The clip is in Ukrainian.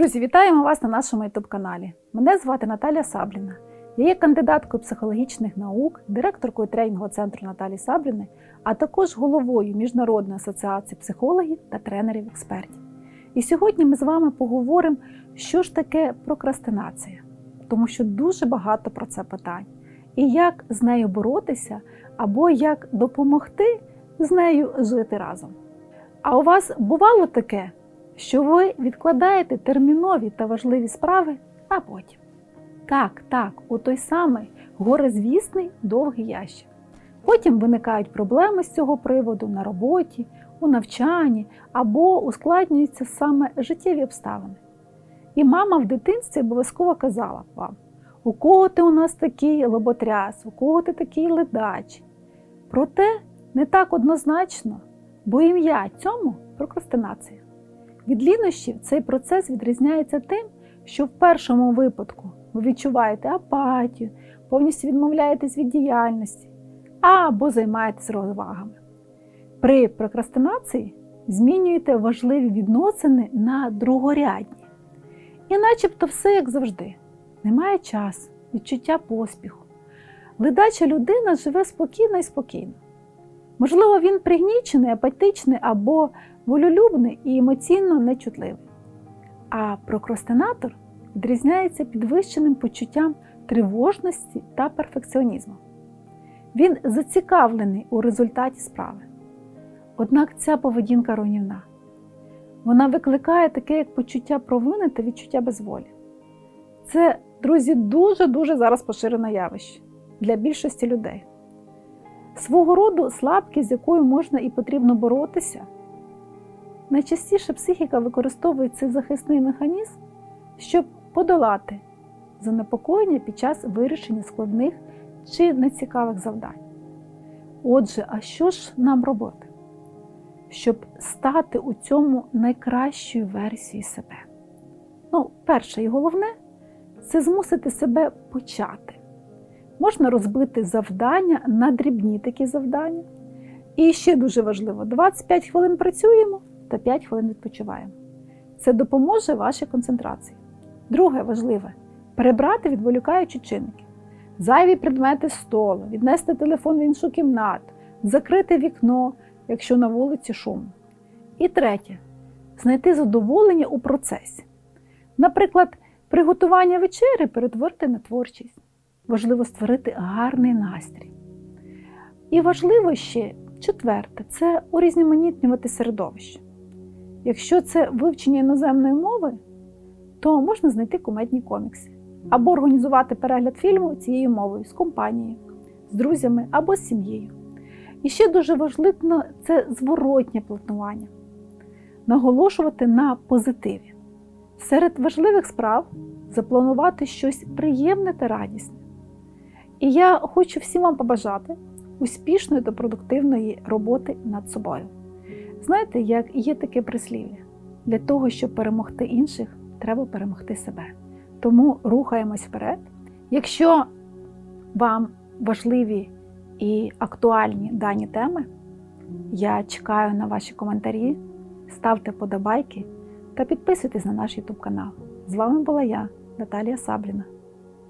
Друзі, вітаємо вас на нашому youtube каналі. Мене звати Наталя Сабліна. Я є кандидаткою психологічних наук, директоркою тренінгового центру Наталі Сабліни, а також головою Міжнародної асоціації психологів та тренерів-експертів. І сьогодні ми з вами поговоримо, що ж таке прокрастинація, тому що дуже багато про це питань, і як з нею боротися, або як допомогти з нею жити разом. А у вас бувало таке, що ви відкладаєте термінові та важливі справи на потім? Так, так, у той самий горизвісний довгий ящик. Потім виникають проблеми з цього приводу на роботі, у навчанні або ускладнюються саме життєві обставини. І мама в дитинстві обов'язково казала вам, у кого ти у нас такий лоботряс, у кого ти такий ледач. Проте не так однозначно, бо ім'я цьому прокрастинація. Від лінощів цей процес відрізняється тим, що в першому випадку ви відчуваєте апатію, повністю відмовляєтесь від діяльності або займаєтесь розвагами. При прокрастинації змінюєте важливі відносини на другорядні. І начебто все як завжди. Немає часу, відчуття поспіху. Ледача людина живе спокійно і спокійно. Можливо, він пригнічений, апатичний або волюлюбний і емоційно нечутливий. А прокрастинатор відрізняється підвищеним почуттям тривожності та перфекціонізму. Він зацікавлений у результаті справи. Однак ця поведінка руйнівна. Вона викликає таке як почуття провини та відчуття безволі. Це, друзі, дуже-дуже зараз поширене явище для більшості людей. Свого роду слабкість, з якою можна і потрібно боротися. Найчастіше психіка використовує цей захисний механізм, щоб подолати занепокоєння під час вирішення складних чи нецікавих завдань. Отже, а що ж нам робити, щоб стати у цьому найкращою версією себе? Ну, перше і головне це змусити себе почати. Можна розбити завдання на дрібні такі завдання. І ще дуже важливо: 25 хвилин працюємо та 5 хвилин відпочиваємо. Це допоможе вашій концентрації. Друге важливе перебрати відволікаючі чинники, зайві предмети столу, віднести телефон в іншу кімнату, закрити вікно, якщо на вулиці шумно. І третє знайти задоволення у процесі. Наприклад, приготування вечері перетворити на творчість. Важливо створити гарний настрій. І важливо ще четверте це урізноманітнювати середовище. Якщо це вивчення іноземної мови, то можна знайти кумедні комікси або організувати перегляд фільму цією мовою з компанією, з друзями або з сім'єю. І ще дуже важливо це зворотнє планування, наголошувати на позитиві. Серед важливих справ запланувати щось приємне та радісне. І я хочу всім вам побажати успішної та продуктивної роботи над собою. Знаєте, як є таке прислів'я: для того, щоб перемогти інших, треба перемогти себе. Тому рухаємось вперед. Якщо вам важливі і актуальні дані теми, я чекаю на ваші коментарі, ставте подобайки та підписуйтесь на наш YouTube канал. З вами була я, Наталія Сабліна.